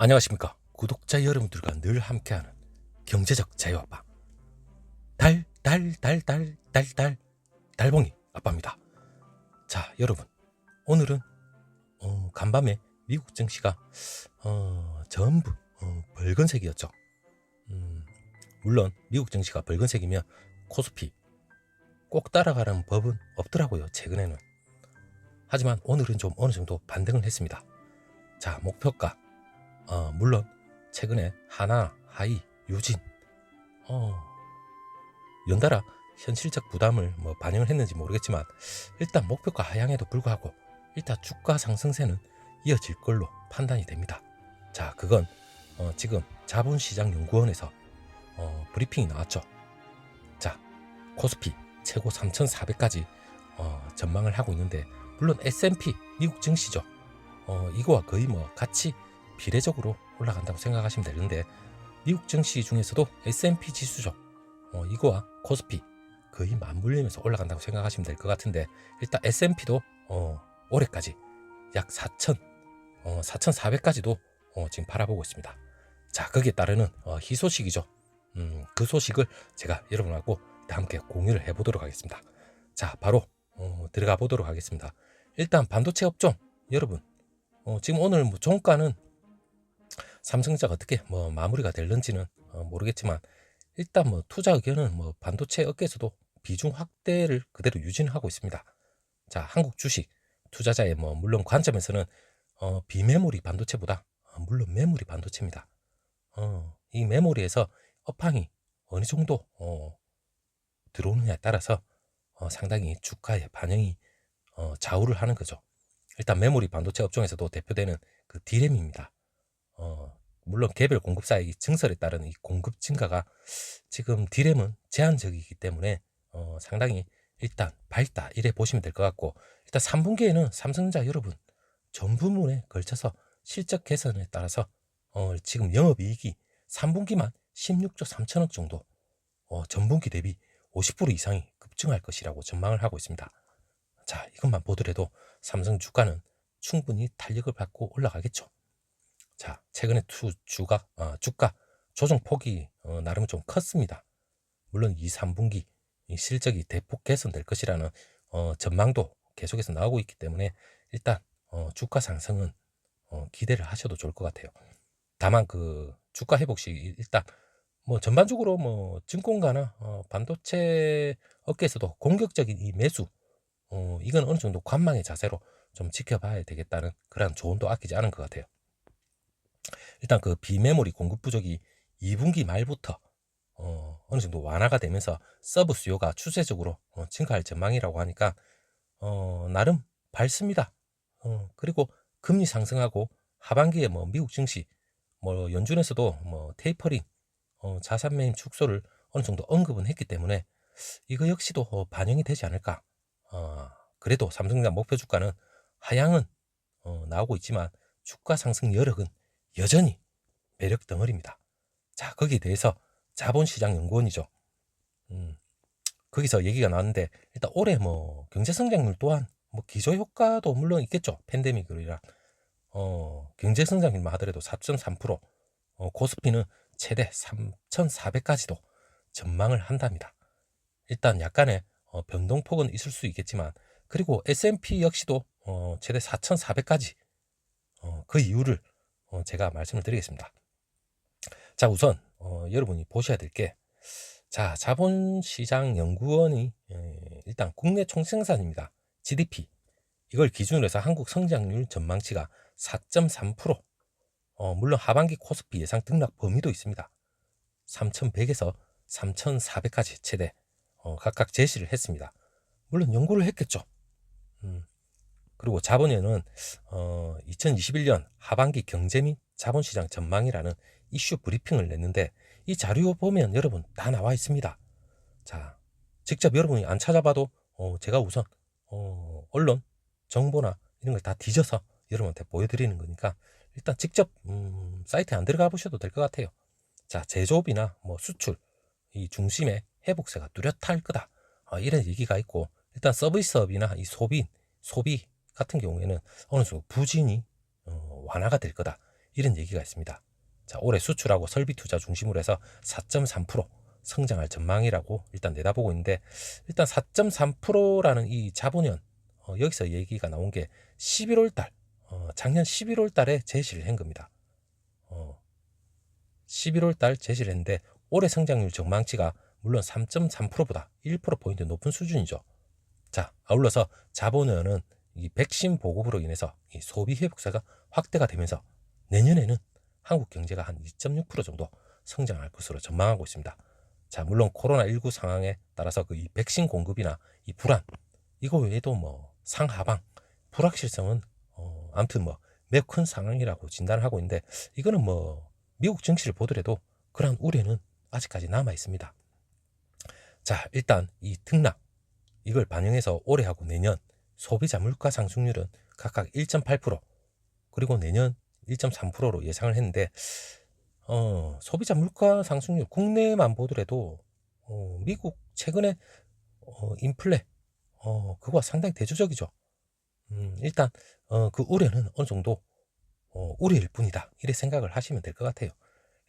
안녕하십니까. 구독자 여러분들과 늘 함께하는 경제적 자유아빠. 달 달 달 달 달 달 달봉이 아빠입니다. 자 여러분. 오늘은 어, 간밤에 미국 증시가 어, 전부 어, 붉은색이었죠. 음, 물론 미국 증시가 붉은색이면 코스피 꼭 따라가는 법은 없더라고요 최근에는. 하지만 오늘은 좀 어느 정도 반등을 했습니다. 자 목표가 어, 물론 최근에 하나, 하이, 유진 어, 연달아 현실적 부담을 뭐 반영을 했는지 모르겠지만 일단 목표가 하향에도 불구하고 일단 주가 상승세는 이어질 걸로 판단이 됩니다. 자, 그건 어, 지금 자본시장연구원에서 어, 브리핑이 나왔죠. 자, 코스피 최고 3,400까지 어, 전망을 하고 있는데 물론 S&P 미국 증시죠. 어, 이거와 거의 뭐 같이 비례적으로 올라간다고 생각하시면 되는데 미국 증시 중에서도 S&P 지수죠. 어, 이거와 코스피 거의 맞물리면서 올라간다고 생각하시면 될 것 같은데 일단 S&P도 어, 올해까지 약 4천 어, 4,400까지도 어, 지금 바라보고 있습니다. 자 거기에 따르는 어, 희소식이죠. 음, 그 소식을 제가 여러분하고 함께 공유를 해보도록 하겠습니다. 자 바로 어, 들어가 보도록 하겠습니다. 일단 반도체 업종 여러분 어, 지금 오늘 뭐 종가는 삼성전자가 어떻게 뭐 마무리가 될는지는 어, 모르겠지만 일단 뭐 투자 의견은 뭐 반도체 업계에서도 비중 확대를 그대로 유진하고 있습니다. 자, 한국 주식 투자자의 뭐 물론 관점에서는 어, 비메모리 반도체보다 어, 물론 메모리 반도체입니다. 어, 이 메모리에서 업황이 어느 정도 어, 들어오느냐에 따라서 어, 상당히 주가의 반영이 어, 좌우를 하는 거죠. 일단 메모리 반도체 업종에서도 대표되는 그 디램입니다. 어, 물론 개별 공급사의 이 증설에 따른 이 공급 증가가 지금 디램은 제한적이기 때문에 어, 상당히 일단 밝다 이래 보시면 될 것 같고 일단 3분기에는 삼성전자 여러분 전 부문에 걸쳐서 실적 개선에 따라서 어, 지금 영업이익이 3분기만 16조 3천억 정도 어, 전분기 대비 50% 이상이 급증할 것이라고 전망을 하고 있습니다. 자 이것만 보더라도 삼성 주가는 충분히 탄력을 받고 올라가겠죠. 자, 최근에 투, 주가, 어, 주가 조정 폭이 어, 나름 좀 컸습니다. 물론 2, 3분기 이 실적이 대폭 개선될 것이라는 어, 전망도 계속해서 나오고 있기 때문에 일단 어, 주가 상승은 어, 기대를 하셔도 좋을 것 같아요. 다만 그 주가 회복 시 일단 뭐 전반적으로 뭐 증권가나 어, 반도체 업계에서도 공격적인 이 매수 어, 이건 어느 정도 관망의 자세로 좀 지켜봐야 되겠다는 그런 조언도 아끼지 않은 것 같아요. 일단 그 비메모리 공급 부족이 2분기 말부터 어, 어느 정도 완화가 되면서 서브 수요가 추세적으로 어, 증가할 전망이라고 하니까 어, 나름 밝습니다. 어, 그리고 금리 상승하고 하반기에 뭐 미국 증시 뭐 연준에서도 뭐 테이퍼링 어, 자산 매임 축소를 어느 정도 언급은 했기 때문에 이거 역시도 어, 반영이 되지 않을까. 어, 그래도 삼성전자 목표 주가는 하향은 어, 나오고 있지만 주가 상승 여력은 여전히 매력 덩어리입니다. 자, 거기에 대해서 자본시장 연구원이죠. 음, 거기서 얘기가 나왔는데 일단 올해 뭐 경제 성장률 또한 뭐 기저 효과도 물론 있겠죠. 팬데믹으로라 어, 경제 성장률만 하더라도 4.3%, 어, 고스피는 최대 3,400까지도 전망을 한답니다. 일단 약간의 어, 변동폭은 있을 수 있겠지만 그리고 S&P 역시도 어, 최대 4,400까지 어, 그 이유를 어, 제가 말씀을 드리겠습니다. 자, 우선 어, 여러분이 보셔야 될 게 자, 자본시장 연구원이 에, 일단 국내 총생산입니다. GDP 이걸 기준으로 해서 한국 성장률 전망치가 4.3% 어, 물론 하반기 코스피 예상 등락 범위도 있습니다. 3,100에서 3,400까지 최대 어, 각각 제시를 했습니다. 물론 연구를 했겠죠. 음, 그리고 자본위원은 어, 2021년 하반기 경제 및 자본시장 전망이라는 이슈 브리핑을 냈는데 이 자료 보면 여러분 다 나와 있습니다. 자, 직접 여러분이 안 찾아봐도 어, 제가 우선 어, 언론 정보나 이런 걸 다 뒤져서 여러분한테 보여드리는 거니까 일단 직접 음, 사이트에 안 들어가 보셔도 될 것 같아요. 자, 제조업이나 뭐 수출 이 중심에 회복세가 뚜렷할 거다. 어, 이런 얘기가 있고 일단 서비스업이나 이 소비 소비 같은 경우에는 어느 정도 부진이 어, 완화가 될 거다. 이런 얘기가 있습니다. 자, 올해 수출하고 설비 투자 중심으로 해서 4.3% 성장할 전망이라고 일단 내다보고 있는데 일단 4.3%라는 이 자본연 어, 여기서 얘기가 나온 게 11월 달 어, 작년 11월 달에 제시를 한 겁니다. 어, 11월 달 제시를 했는데 올해 성장률 전망치가 물론 3.3%보다 1%포인트 높은 수준이죠. 자, 아울러서 자본연은 이 백신 보급으로 인해서 이 소비 회복세가 확대가 되면서 내년에는 한국 경제가 한 2.6% 정도 성장할 것으로 전망하고 있습니다. 자, 물론 코로나19 상황에 따라서 그 이 백신 공급이나 이 불안, 이거 외에도 뭐 상하방, 불확실성은 어, 아무튼 뭐 매우 큰 상황이라고 진단을 하고 있는데 이거는 뭐 미국 증시를 보더라도 그러한 우려는 아직까지 남아 있습니다. 자, 일단 이 등락 이걸 반영해서 올해하고 내년 소비자 물가 상승률은 각각 1.8% 그리고 내년 1.3%로 예상을 했는데 어, 소비자 물가 상승률 국내만 보더라도 어, 미국 최근에 어, 인플레 어, 그거와 상당히 대조적이죠. 음, 일단 어, 그 우려는 어느 정도 어, 우려일 뿐이다. 이렇게 생각을 하시면 될 것 같아요.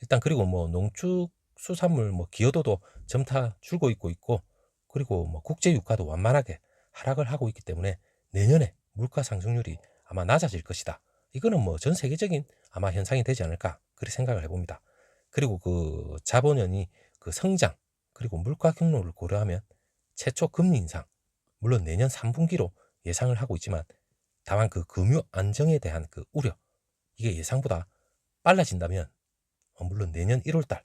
일단 그리고 뭐 농축 수산물 뭐 기여도도 점타 줄고 있고 있고 그리고 뭐 국제 유가도 완만하게 하락을 하고 있기 때문에 내년에 물가 상승률이 아마 낮아질 것이다. 이거는 뭐 전 세계적인 아마 현상이 되지 않을까 그렇게 생각을 해봅니다. 그리고 그 자본연이 그 성장 그리고 물가 경로를 고려하면 최초 금리 인상 물론 내년 3분기로 예상을 하고 있지만 다만 그 금융 안정에 대한 그 우려 이게 예상보다 빨라진다면 어, 물론 내년 1월달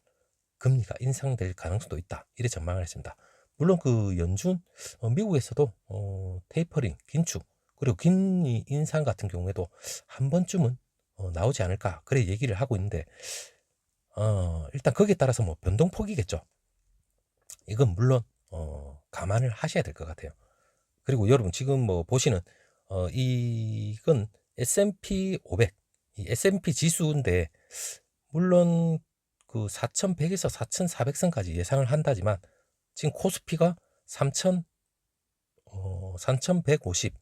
금리가 인상될 가능성도 있다 이래 전망을 했습니다. 물론 그 연준 어, 미국에서도 어, 테이퍼링 긴축 그리고 금리 인상 같은 경우에도 한 번쯤은 어, 나오지 않을까 그래 얘기를 하고 있는데 어, 일단 거기에 따라서 뭐 변동폭이겠죠. 이건 물론 어, 감안을 하셔야 될 것 같아요. 그리고 여러분 지금 뭐 보시는 어, 이건 S&P 500, 이 S&P 지수인데 물론 그 4,100에서 4,400선까지 예상을 한다지만 지금 코스피가 3,000 어, 3,150,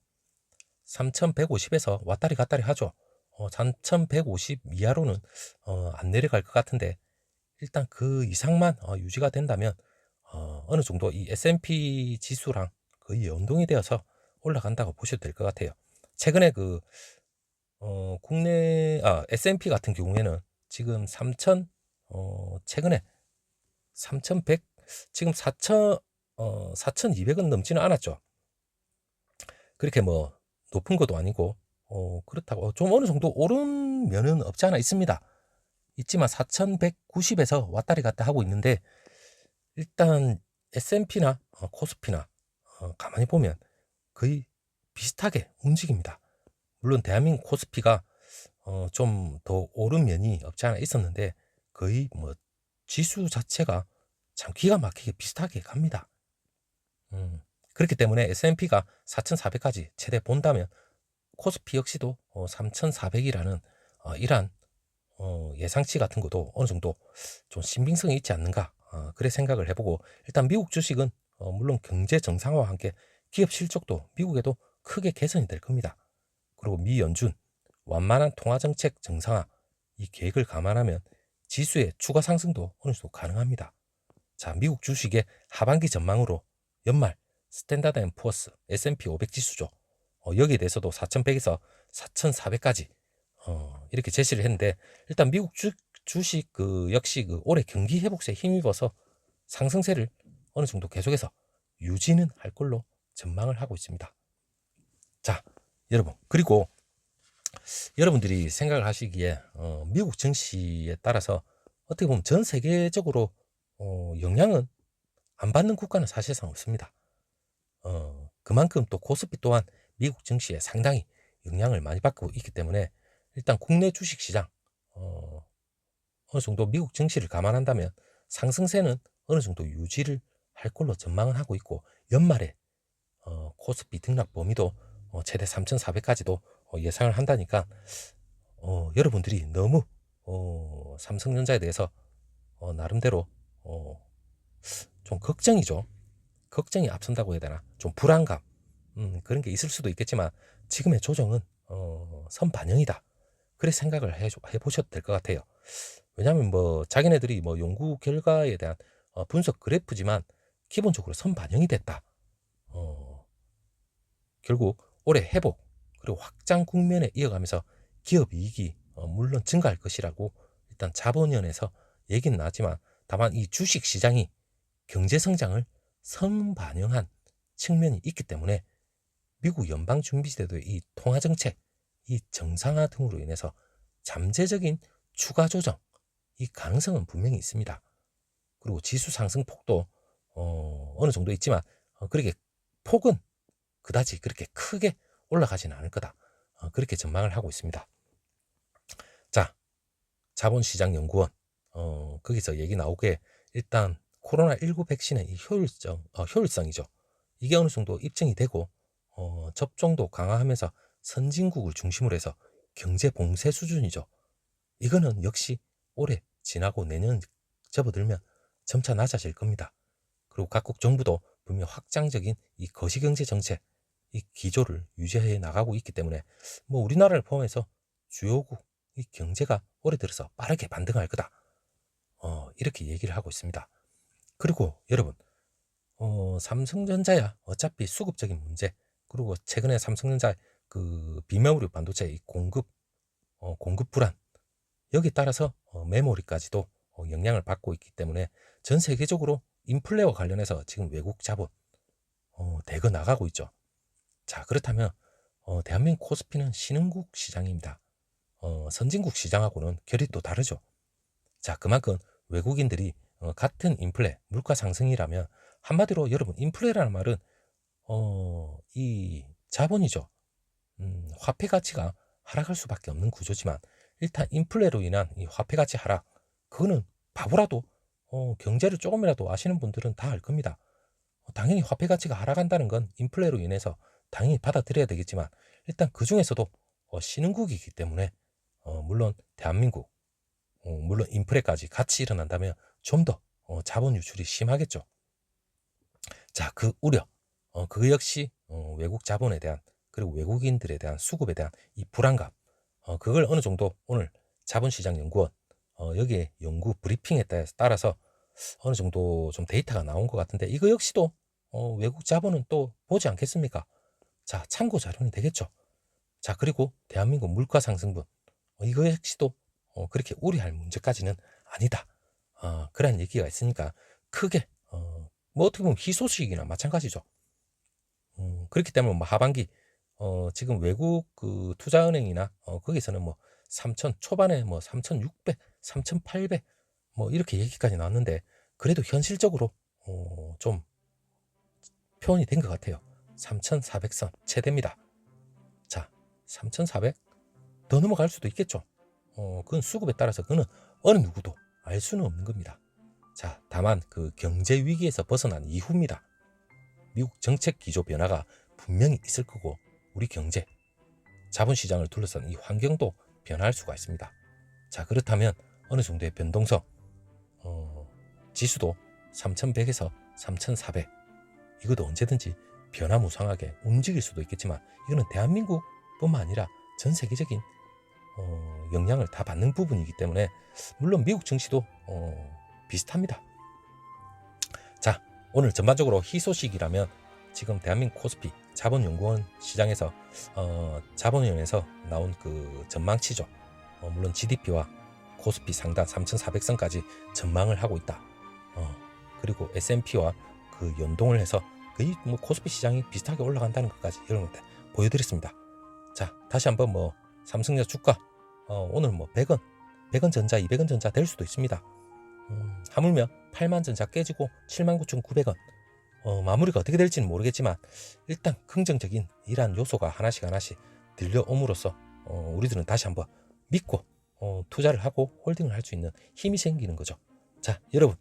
3,150에서 왔다리 갔다리 하죠. 어, 3,150 이하로는 어, 안 내려갈 것 같은데 일단 그 이상만 어, 유지가 된다면 어, 어느 정도 이 S&P 지수랑 거의 연동이 되어서 올라간다고 보셔도 될 것 같아요. 최근에 그 어, 국내 아 S&P 같은 경우에는 지금 3,000 어, 최근에 3,100 지금 4,000 어, 4,200은 넘지는 않았죠. 그렇게 뭐 높은 것도 아니고 어, 그렇다고 좀 어느 정도 오른 면은 없지 않아 있습니다. 있지만 4,190에서 왔다리 갔다 하고 있는데 일단 S&P나 어, 코스피나 어, 가만히 보면 거의 비슷하게 움직입니다. 물론 대한민국 코스피가 어, 좀 더 오른 면이 없지 않아 있었는데 거의 뭐 지수 자체가 참 기가 막히게 비슷하게 갑니다. 음, 그렇기 때문에 S&P가 4,400까지 최대 본다면 코스피 역시도 어, 3,400이라는 어, 이러한 어, 예상치 같은 것도 어느 정도 좀 신빙성이 있지 않는가 어, 그래 생각을 해보고 일단 미국 주식은 어, 물론 경제 정상화와 함께 기업 실적도 미국에도 크게 개선이 될 겁니다. 그리고 미 연준 완만한 통화 정책 정상화 이 계획을 감안하면 지수의 추가 상승도 어느 정도 가능합니다. 자, 미국 주식의 하반기 전망으로 연말 스탠다드 앤 푸어스 S&P 500 지수죠. 어, 여기에 대해서도 4,100에서 4,400까지 어, 이렇게 제시를 했는데 일단 미국 주, 주식 그 역시 그 올해 경기 회복세에 힘입어서 상승세를 어느 정도 계속해서 유지는 할 걸로 전망을 하고 있습니다. 자, 여러분 그리고 여러분들이 생각을 하시기에 어, 미국 증시에 따라서 어떻게 보면 전 세계적으로 어, 영향은 안 받는 국가는 사실상 없습니다. 어, 그만큼 또 코스피 또한 미국 증시에 상당히 영향을 많이 받고 있기 때문에 일단 국내 주식 시장 어, 어느 정도 미국 증시를 감안한다면 상승세는 어느 정도 유지를 할 걸로 전망을 하고 있고 연말에 어, 코스피 등락 범위도 어, 최대 3,400까지도 어, 예상을 한다니까 어, 여러분들이 너무 어, 삼성전자에 대해서 어, 나름대로 어, 좀 걱정이죠. 걱정이 앞선다고 해야 되나? 좀 불안감. 음, 그런 게 있을 수도 있겠지만 지금의 조정은 어, 선 반영이다. 그래 생각을 해, 해보셔도 될 것 같아요. 왜냐하면 뭐 자기네들이 뭐 연구 결과에 대한 어, 분석 그래프지만 기본적으로 선 반영이 됐다. 어, 결국 올해 회복 그리고 확장 국면에 이어가면서 기업 이익이 어, 물론 증가할 것이라고 일단 자본위원회에서 얘기는 나지만 다만 이 주식 시장이 경제 성장을 선반영한 측면이 있기 때문에 미국 연방준비제도의 이 통화 정책, 이 정상화 등으로 인해서 잠재적인 추가 조정, 이 가능성은 분명히 있습니다. 그리고 지수 상승 폭도 어, 어느 정도 있지만 어, 그렇게 폭은 그다지 그렇게 크게 올라가지는 않을 거다. 어, 그렇게 전망을 하고 있습니다. 자, 자본시장연구원 어, 거기서 얘기 나오게 일단 코로나19 백신의 이 효율성, 어, 효율성이죠. 이게 어느 정도 입증이 되고 어, 접종도 강화하면서 선진국을 중심으로 해서 경제 봉쇄 수준이죠. 이거는 역시 올해 지나고 내년 접어들면 점차 낮아질 겁니다. 그리고 각국 정부도 분명 확장적인 이 거시경제 정책, 이 기조를 유지해 나가고 있기 때문에 뭐 우리나라를 포함해서 주요국 이 경제가 올해 들어서 빠르게 반등할 거다. 어, 이렇게 얘기를 하고 있습니다. 그리고 여러분, 어, 삼성전자야 어차피 수급적인 문제, 그리고 최근에 삼성전자 그 비메모리 반도체 의 공급, 어, 공급 불안, 여기 따라서 어, 메모리까지도 어, 영향을 받고 있기 때문에 전 세계적으로 인플레와 관련해서 지금 외국 자본 어, 대거 나가고 있죠. 자 그렇다면 어, 대한민국 코스피는 신흥국 시장입니다. 어, 선진국 시장하고는 결이 또 다르죠. 자 그만큼 외국인들이 어, 같은 인플레 물가 상승이라면 한마디로 여러분 인플레라는 말은 어, 이 자본이죠. 음, 화폐 가치가 하락할 수밖에 없는 구조지만 일단 인플레로 인한 이 화폐 가치 하락 그거는 바보라도 어, 경제를 조금이라도 아시는 분들은 다 알 겁니다. 어, 당연히 화폐 가치가 하락한다는 건 인플레로 인해서 당연히 받아들여야 되겠지만 일단 그 중에서도 어, 신흥국이기 때문에 어, 물론 대한민국 어, 물론 인플레까지 같이 일어난다면 좀더 어, 자본 유출이 심하겠죠. 자, 그 우려, 어, 그 역시 어, 외국 자본에 대한 그리고 외국인들에 대한 수급에 대한 이 불안감, 어, 그걸 어느 정도 오늘 자본시장연구원 어, 여기에 연구 브리핑에 따라서 어느 정도 좀 데이터가 나온 것 같은데 이거 역시도 어, 외국 자본은 또 보지 않겠습니까? 자, 참고 자료는 되겠죠. 자, 그리고 대한민국 물가 상승분 어, 이거 역시도 어, 그렇게 우려할 문제까지는 아니다. 어, 그런 얘기가 있으니까 크게 어, 뭐 어떻게 보면 희소식이나 마찬가지죠. 음, 그렇기 때문에 뭐 하반기 어, 지금 외국 그 투자은행이나 어, 거기서는 뭐 3천 초반에 뭐 3,600, 3,800 뭐 이렇게 얘기까지 나왔는데 그래도 현실적으로 어, 좀 표현이 된 것 같아요. 3,400선 최대입니다. 자, 3,400? 더 넘어갈 수도 있겠죠. 어, 그건 수급에 따라서 그는 어느 누구도 알 수는 없는 겁니다. 자, 다만 그 경제 위기에서 벗어난 이후입니다. 미국 정책 기조 변화가 분명히 있을 거고 우리 경제, 자본시장을 둘러싼 이 환경도 변화할 수가 있습니다. 자, 그렇다면 어느 정도의 변동성, 어, 지수도 3100에서 3400, 이것도 언제든지 변화무쌍하게 움직일 수도 있겠지만 이거는 대한민국뿐만 아니라 전 세계적인 어, 영향을 다 받는 부분이기 때문에 물론 미국 증시도 어, 비슷합니다. 자, 오늘 전반적으로 희소식이라면 지금 대한민국 코스피 자본연구원 시장에서 어, 자본위원회에서 나온 그 전망치죠. 어, 물론 GDP와 코스피 상단 3,400선까지 전망을 하고 있다. 어, 그리고 S&P와 그 연동을 해서 거의 뭐 코스피 시장이 비슷하게 올라간다는 것까지 이런 것들 보여드렸습니다. 자, 다시 한번 뭐 삼성전자 주가 어, 오늘 뭐 100원, 100원 전자, 200원 전자 될 수도 있습니다. 음, 하물며 8만 전자 깨지고 79,900원 어, 마무리가 어떻게 될지는 모르겠지만 일단 긍정적인 이러한 요소가 하나씩 하나씩 들려옴으로써 어, 우리들은 다시 한번 믿고 어, 투자를 하고 홀딩을 할 수 있는 힘이 생기는 거죠. 자, 여러분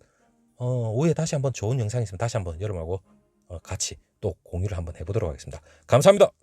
어, 오후에 다시 한번 좋은 영상이 있으면 다시 한번 여러분하고 어, 같이 또 공유를 한번 해보도록 하겠습니다. 감사합니다.